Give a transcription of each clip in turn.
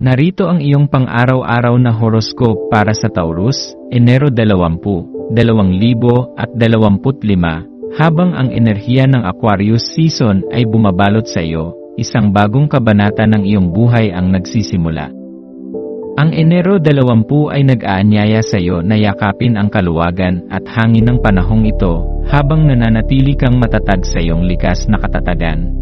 Narito ang iyong pang-araw-araw na horoscope para sa Taurus, Enero 20, 2025, habang ang enerhiya ng Aquarius season ay bumabalot sa iyo, isang bagong kabanata ng iyong buhay ang nagsisimula. Ang Enero 20 ay nag-aanyaya sa iyo na yakapin ang kaluwagan at hangin ng panahong ito, habang nananatili kang matatag sa iyong likas na katatagan.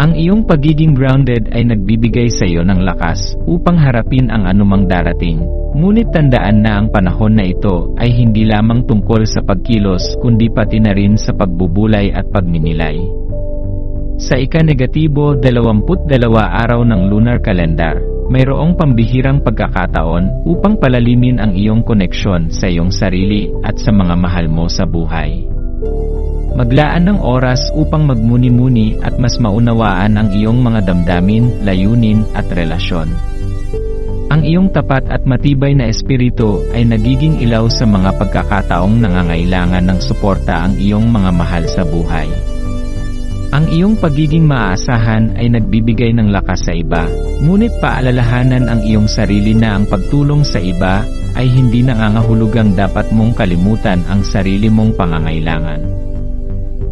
Ang iyong pagiging grounded ay nagbibigay sa iyo ng lakas upang harapin ang anumang darating. Ngunit tandaan na ang panahon na ito ay hindi lamang tungkol sa pagkilos kundi pati na rin sa pagbubulay at pagninilay. Sa ika-negatibo 22 araw ng lunar calendar, mayroong pambihirang pagkakataon upang palalimin ang iyong koneksyon sa iyong sarili at sa mga mahal mo sa buhay. Maglaan ng oras upang magmuni-muni at mas maunawaan ang iyong mga damdamin, layunin at relasyon. Ang iyong tapat at matibay na espiritu ay nagiging ilaw sa mga pagkakataong nangangailangan ng suporta ang iyong mga mahal sa buhay. Ang iyong pagiging maaasahan ay nagbibigay ng lakas sa iba, ngunit paalalahanan ang iyong sarili na ang pagtulong sa iba ay hindi nangangahulugang dapat mong kalimutan ang sarili mong pangangailangan.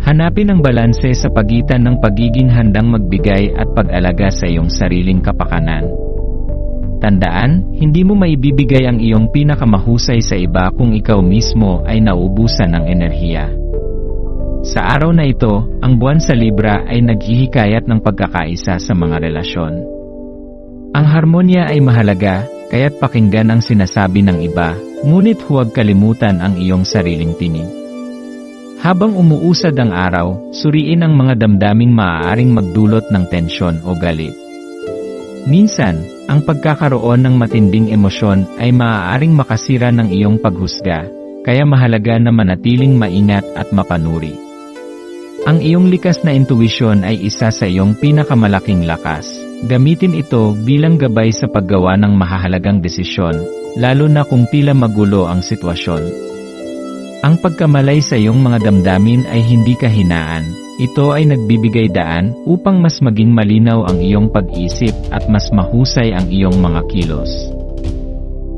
Hanapin ang balanse sa pagitan ng pagiging handang magbigay at pag-alaga sa iyong sariling kapakanan. Tandaan, hindi mo maibibigay ang iyong pinakamahusay sa iba kung ikaw mismo ay nauubusan ng enerhiya. Sa araw na ito, ang buwan sa Libra ay naghihikayat ng pagkakaisa sa mga relasyon. Ang harmonya ay mahalaga, kaya't pakinggan ang sinasabi ng iba, ngunit huwag kalimutan ang iyong sariling tinig. Habang umuusad ang araw, suriin ang mga damdaming maaaring magdulot ng tensyon o galit. Minsan, ang pagkakaroon ng matinding emosyon ay maaaring makasira ng iyong paghusga, kaya mahalaga na manatiling maingat at mapanuri. Ang iyong likas na intuwisyon ay isa sa iyong pinakamalaking lakas. Gamitin ito bilang gabay sa paggawa ng mahahalagang desisyon, lalo na kung tila magulo ang sitwasyon. Ang pagkamalay sa iyong mga damdamin ay hindi kahinaan. Ito ay nagbibigay daan upang mas maging malinaw ang iyong pag-isip at mas mahusay ang iyong mga kilos.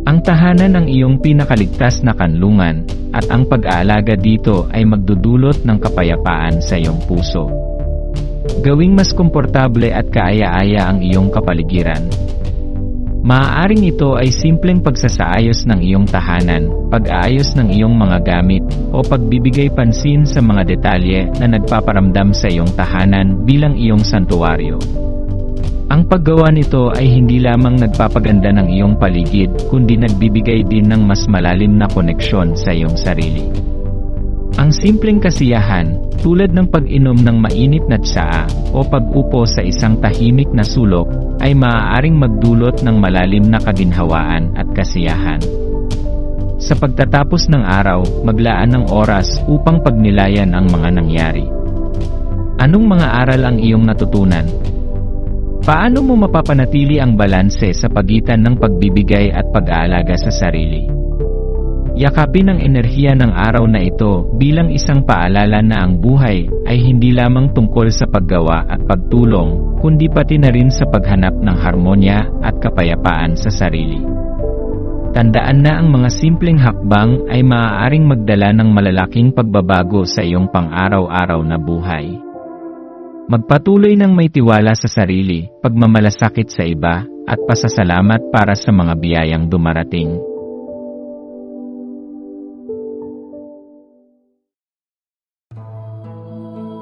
Ang tahanan ng iyong pinakaligtas na kanlungan at ang pag-aalaga dito ay magdudulot ng kapayapaan sa iyong puso. Gawing mas komportable at kaaya-aya ang iyong kapaligiran. Maaaring ito ay simpleng pagsasaayos ng iyong tahanan, pag-aayos ng iyong mga gamit, o pagbibigay pansin sa mga detalye na nagpaparamdam sa iyong tahanan bilang iyong santuwaryo. Ang paggawa nito ay hindi lamang nagpapaganda ng iyong paligid, kundi nagbibigay din ng mas malalim na koneksyon sa iyong sarili. Ang simpleng kasiyahan, tulad ng pag-inom ng mainit na tsaa o pag-upo sa isang tahimik na sulok, ay maaaring magdulot ng malalim na kaginhawaan at kasiyahan. Sa pagtatapos ng araw, maglaan ng oras upang pagnilayan ang mga nangyari. Anong mga aral ang iyong natutunan? Paano mo mapapanatili ang balanse sa pagitan ng pagbibigay at pag-aalaga sa sarili? Yakapin ang enerhiya ng araw na ito bilang isang paalala na ang buhay ay hindi lamang tungkol sa paggawa at pagtulong, kundi pati na rin sa paghanap ng harmonya at kapayapaan sa sarili. Tandaan na ang mga simpleng hakbang ay maaaring magdala ng malalaking pagbabago sa iyong pang-araw-araw na buhay. Magpatuloy ng may tiwala sa sarili, pagmamalasakit sa iba, at pasasalamat para sa mga biyayang dumarating.